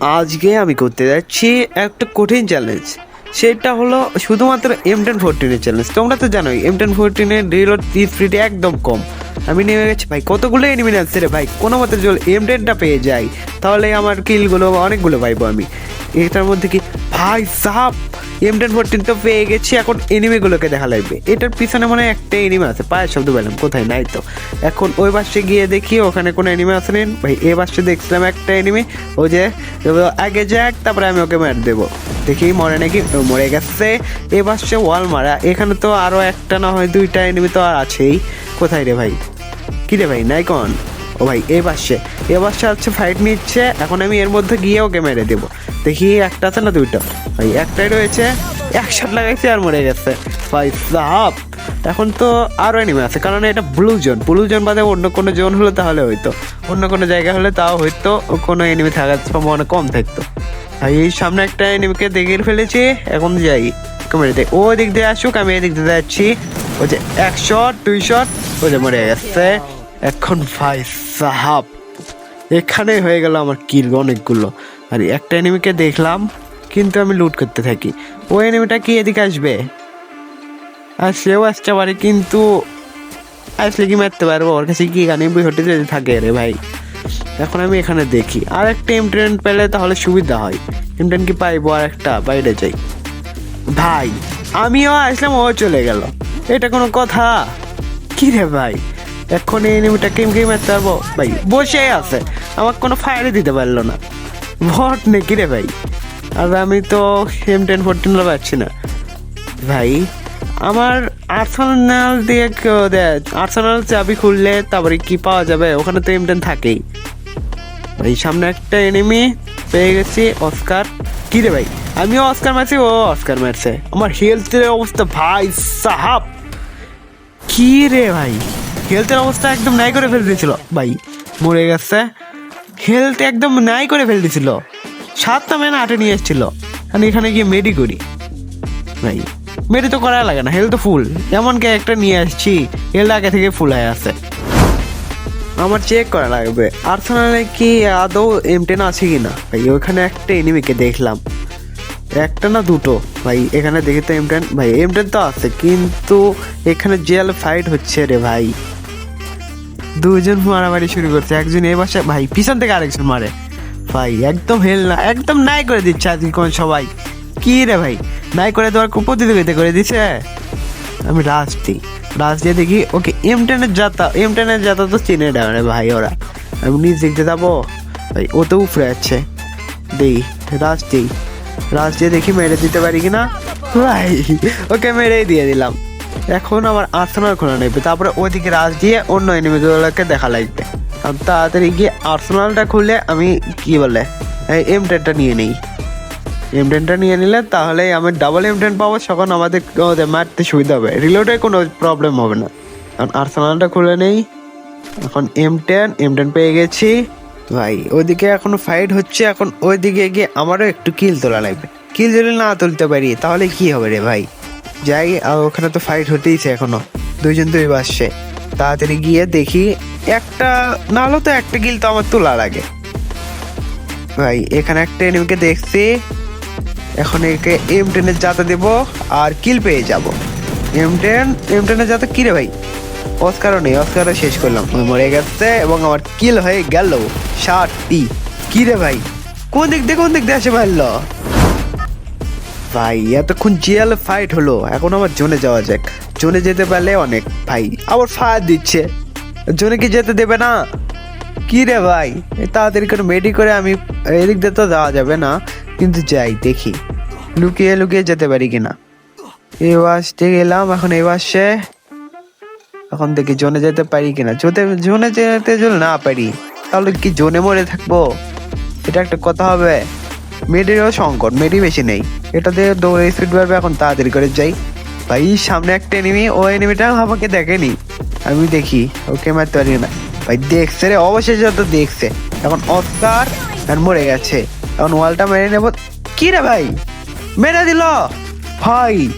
আজকে আমি করতে যাচ্ছি একটা কঠিন চ্যালেঞ্জ সেটা হলো শুধুমাত্র এম টেন ফোরটিনের চ্যালেঞ্জ তোমরা তো জানোই এম টেন ফোরটিনের রিলোড স্পিড একদম কম। আমি নেমে গেছি। ভাই, কতগুলো এনিমি আসছে রে ভাই? কোনো মতে জল এম টেনটা পেয়ে যাই, তাহলে আমার কিলগুলো অনেকগুলো পাইবো আমি। এটার মধ্যে কি? ভাই, সাপ! এম টেন ফোরটিন তো পেয়ে গেছি, এখন এনিমিগুলোকে দেখা লাগবে। এটার পিছনে মনে হয় একটা এনিমি আছে, পায়ের শব্দ পেলাম, কোথায়? নাই তো। এখন ওই পাশে গিয়ে দেখি, ওখানে কোনো এনিমি আছে নেই। ভাই, এ পাশে দেখছিলাম একটা এনিমি ও যে, আগে যাক, তারপরে আমি ওকে মেরে দেবো। দেখি, মরে নাকি? মরে গেছে। এ পাশে ওয়াল মারা এখানে তো আরও একটা না হয় দুইটা এনিমি তো আর আছেই। কোথায় রে ভাই? কি রে ভাই নাইকন ও ভাই, এ পাশে। এ পাশে হচ্ছে ফাইট নিচ্ছে, এখন আমি এর মধ্যে গিয়ে ওকে মেরে দেবো। দেখি একটা আছে না দুইটা? ভাই, একটাই রয়েছে, এক শট লাগাইছে আর মরে গেছে। ভাই, সাপ! এখন তো আরও এনিমে আছে, কারণ এটা ব্লু জোন ব্লু জোন বাদে অন্য কোনো জোন হলে তাহলে হয়তো অন্য কোনো জায়গা হলে তাও হয়তো কোনো এনিমি থাকার সম্ভাবনা কম থাকতো। ভাই, এই সামনে একটা এনিমিকে দেখে ফেলেছি, এখন যাই। দেয় ও দিক দিয়ে আসুক, আমি এদিক দিয়ে যাচ্ছি। ও যে এক শট দুই শট ও যে মরে গেছে। এখন ভাই সাহাব এখানে হয়ে গেল আমার কিল অনেকগুলো। আর, একটা এনিমিকে দেখলাম, কিন্তু আমি লুট করতে থাকি। ওই এনিমিটা কি এদিকে আসবে? আর সেও আসতে পারে, কিন্তু আসলে কি মারতে পারব? ওর কাছে কি গানে বিষয়টি যদি থাকে রে ভাই? এখন আমি এখানে দেখি। আর একটা এমটেন পেলে তাহলে সুবিধা হয়। এমটেন কি পাইবো আর একটা বাইরে যাই। ভাই, আমিও আসলাম, ও চলে গেল। এটা কোনো কথা? কি রে ভাই? এখন এই এনিমিটা কেম কেম মারতে পারব? ভাই বসে আছে। আমাকে কোনো ফায়ারই দিতে পারল না। ভট নাকি রে ভাই? আর আমি তো এম টেন ফোরটিন পাচ্ছি না। ভাই, আমার আর্সেনাল দিয়ে কেউ দেয় আর্সেনাল চাবি খুললে তারপরে কি পাওয়া যাবে? ওখানে তো এম টেন থাকেই। ভাই, সামনে একটা এনিমি পেয়ে গেছি অস্কার কি রে ভাই? আমিও অস্কার মারছি, ও অস্কার মারছে। আমার হেলথের অবস্থা ভাই সাহাব। কি রে ভাই? হেলথের অবস্থা একদম নাই করে ফেলে দিয়েছিল ভাই, মরে গেছে। হেলথ একদম নাই করে ফেলে দিয়েছিল সাতটা ম্যান আটে নিয়ে এসেছিল। আমি এখানে গিয়ে মেডি করি। ভাই মেডি তো করা লাগে না হেলথ তো ফুল এমনকি একটা নিয়ে আসছি হেলথ আগে থেকে ফুল হয়ে আছে। আমার চেক করা লাগবে। আর্সেনালে কি আদৌ এম টেন আছে কি না ভাই, ওখানে একটা এনিমিকে দেখলাম। একটা না দুটো? ভাই, এখানে দেখি তো এম টেন ভাই এম টেন তো আছে, কিন্তু এখানে জেল ফাইট হচ্ছে রে ভাই। দুজন মারামারি শুরু করছে, একজন এই বাসা ভাই, পিছন থেকে আরেকজন মারে। ভাই, একদম হেল না, একদম নাই করে দিচ্ছে আজকে কোন সবাই। কি রে ভাই, নাই করে দেওয়ার প্রতিযোগিতা করে দিছে? আমি রাজ দিই রাজ দিয়ে দেখি, ওকে এম টেনের যাতা এম টেনের যাতা তো চিনে দেয় রে ভাই ওরা। আমি নিজ দেখতে যাব, ভাই, ও তো উপরে আছে। দেই রাজ দিই রাজ দিয়ে দেখি মেরে দিতে পারি কিনা? ভাই, ওকে মেরেই দিয়ে দিলাম। এখন আমার আর্সেনাল খোলা নেবে, তারপরে ওইদিকে রাজ দিয়ে অন্য এনিমিগুলোকে দেখা লাগবে। তাড়াতাড়ি গিয়ে আর্সেনালটা খুলে আমি কি বলে এম টেনটা নিয়ে নিই। এম টেনটা নিয়ে নিলে তাহলে আমি ডাবল এম টেন পাবো, তখন আমাদের ওদের মারতে সুবিধা হবে। রিলোডে কোনো প্রবলেম হবে না। কারণ আর্সেনালটা খুলে নেই। এখন এম টেন এম টেন পেয়ে গেছি। ভাই, ওইদিকে এখন ফাইট হচ্ছে, এখন ওইদিকে গিয়ে আমারও একটু কিল তোলা লাগবে। কিল যদি না তুলতে পারি, তাহলে কি হবে রে ভাই? যাই, আর ওখানে তো ফাইট হতেইছে এখনও। দুইজন দুই বাসছে। তাড়াতাড়ি গিয়ে দেখি একটা, না হলেও তো একটা কিল তো আমার তোলা লাগে ভাই, এখানে একটা এনিমিকে দেখছি। এখন একে এম টেনের যাতে দেব, আর কিল পেয়ে যাব। এম টেন এম টেনের যাতে কি রে ভাই? অস্কারও নেই অস্কারও শেষ করলাম। ওই মরে গেছে এবং আমার কিল হয়ে গেল। ষাটটি কি রে ভাই? কোন দিক দিয়ে, কোন দিক দিয়ে আসে মারলো? ভাই, এতক্ষণ জিয়াল ফাইট হলো। এখন আমার জোনে যাওয়া যাক। জোনে যেতে পারলে অনেক, ভাই, আবার ফায়ার দিচ্ছে। জোনে কি যেতে দেবে না? কি রে ভাই তাড়াতাড়ি করে মেডি করে আমি, এদিক দিয়ে তো যাওয়া যাবে না। কিন্তু যাই, দেখি। লুকিয়ে লুকিয়ে যেতে পারি কিনা। এই বাসতে গেলাম এখন এই বাসে। এখন দেখি জোনে যেতে পারি কিনা। জোতে, জোনে যেতে যদি না পারি, তাহলে কি জোনে মরে থাকব? এটা একটা কথা হবে। মেডিরও সংকট মেয়েটি বেশি নেই। এটা দিয়ে দৌড়ে স্পিড বাড়বে, এখন তাড়াতাড়ি করে যাই। ভাই, সামনে একটা এনিমি ও এনিমিটা আমাকে দেখেনি। আমি দেখি, ওকে মারতে পারি না। ভাই, দেখছে রে, অবশেষে তো দেখছে। এখন অস্কার, আর মরে গেছে। এখন ওয়ালটা মেরে নেব। কি রে ভাই? মেরে দিল! ভাই